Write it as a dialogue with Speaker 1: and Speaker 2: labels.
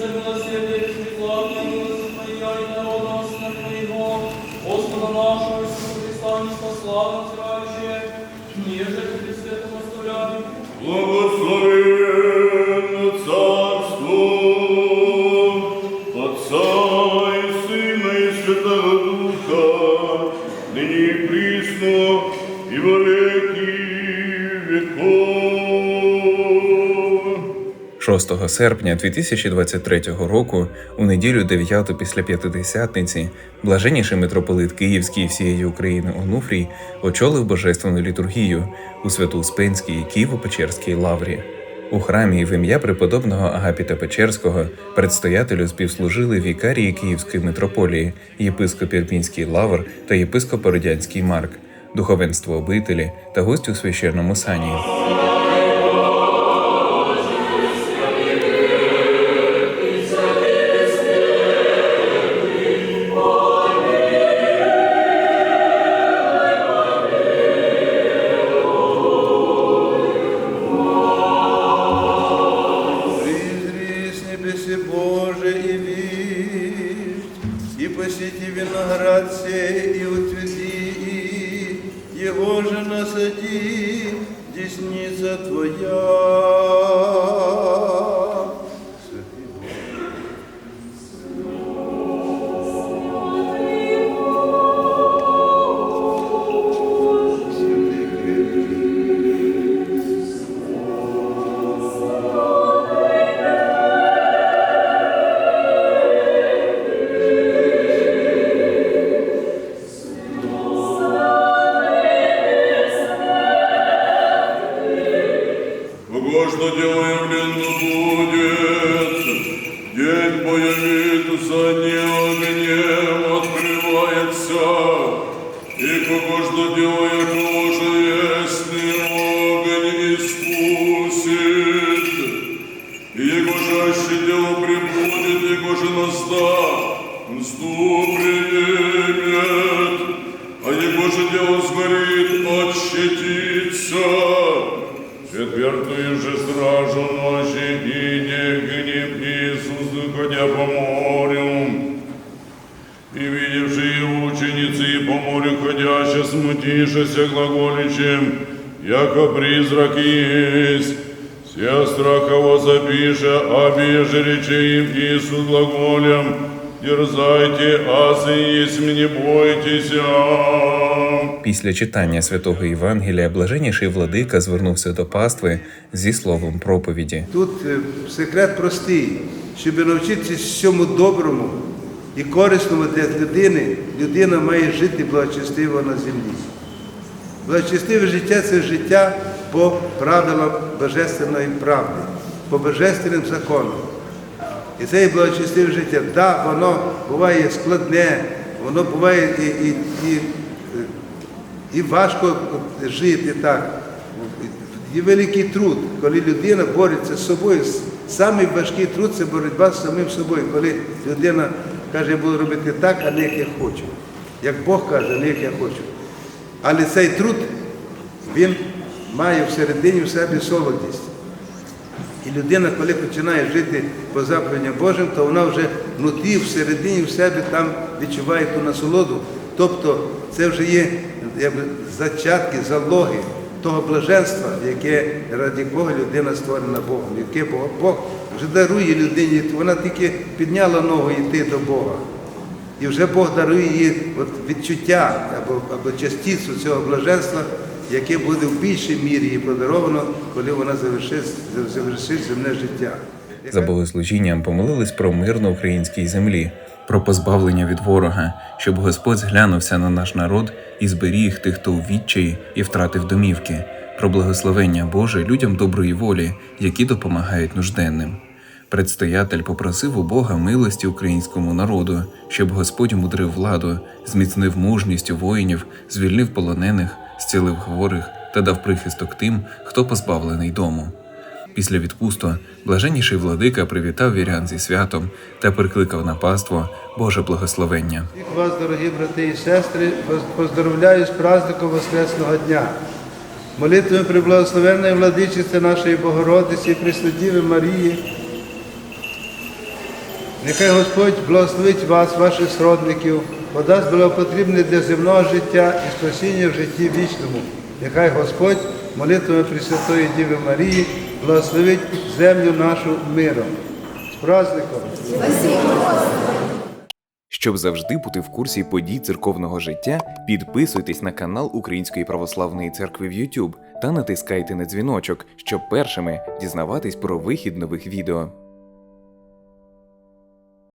Speaker 1: за милосердие и преклонная милость Твоя и народа Сына Твоего, Господа нашего Иисуса Христа, низкославно взирающее, ниже Тебе светом оставляем.
Speaker 2: Благословенно царство Отца и Сына и Святого Духа, ныне и присно и во веки
Speaker 3: 6 серпня 2023 року, у неділю 9 після П'ятидесятниці, блаженніший митрополит Київський всієї України Онуфрій очолив божественну літургію у Свято-Успенській Києво-Печерській лаврі. У храмі в ім'я преподобного Агапіта Печерського предстоятелю співслужили вікарії Київської митрополії, єпископ Ірпінський лавр та єпископ Бородянський Марк, духовенство обителі та гості у священному сані.
Speaker 4: Сей, и утверди, его же насади, десница Твоя.
Speaker 2: Бого что дело явленно будет, день появится, не огнем открывается, и кого что дело тоже есть, огонь искусит, и его жаще дело прибудет, его же назда, мсту Четвертую же стражу ночи иди гнев Иисус, ходя по морю. И видевши его ученицы по морю ходящие, смутившися глаголичем, яко призрак есть. Все страхово запиша, обеже рече им Иисус глаголем, дерзайте, асы есть, не бойтесь.
Speaker 3: Після читання святого Євангелія блаженніший владика звернувся до пастви зі словом проповіді.
Speaker 4: Тут е, секрет простий, щоб навчитися всьому доброму і корисному для людини, людина має жити благочестиво на землі. Благочестиве життя це життя по правилам божественної правди, по божественним законам. І це є благочестиве життя. Так, да, воно буває складне, воно буває і, і, і, і важко жити так. Є великий труд, коли людина бореться з собою. Самий важкий труд це боротьба з самим собою, коли людина каже, я буду робити так, а не як я хочу. Як Бог каже, не як я хочу. Але цей труд, він має всередині в себе солодість. І людина, коли починає жити по заповідям Божим, то вона вже внутрі, всередині в себе там відчуває ту насолоду. Тобто це вже є якби, зачатки, залоги того блаженства, яке раді кого людина створена Богом, яке Бог, Бог вже дарує людині, вона тільки підняла ногу йти до Бога. І вже Бог дарує їй от відчуття або, або частицю цього блаженства, яке буде в більшій мірі їй подаровано, коли вона завершить, завершить земне життя.
Speaker 3: За богослужінням помолились про мир на українській землі, про позбавлення від ворога, щоб Господь зглянувся на наш народ і зберіг тих, хто у відчаї і втратив домівки, про благословення Боже людям доброї волі, які допомагають нужденним. Предстоятель попросив у Бога милості українському народу, щоб Господь мудрив владу, зміцнив мужність у воїнів, звільнив полонених, зцілив хворих та дав прихисток тим, хто позбавлений дому. Після відпусту блаженніший владика привітав вірян зі святом та прикликав на паство Боже благословення.
Speaker 4: Всіх вас, дорогі брати і сестри, поз- поздоровляю з праздником Воскресного дня. Молитвами приблагословенної владичиці нашої Богородиці, Преснодіви Марії, Нехай Господь благословить вас, ваших сродників, подасть благопотрібне для земного життя і спасіння в житті вічному. Нехай Господь молитвами Пресвятої Діви Марії благословить землю нашу миром. З праздником!
Speaker 3: Щоб завжди бути в курсі подій церковного життя, підписуйтесь на канал Української православної церкви в YouTube та натискайте на дзвіночок, щоб першими дізнаватись про вихід нових відео.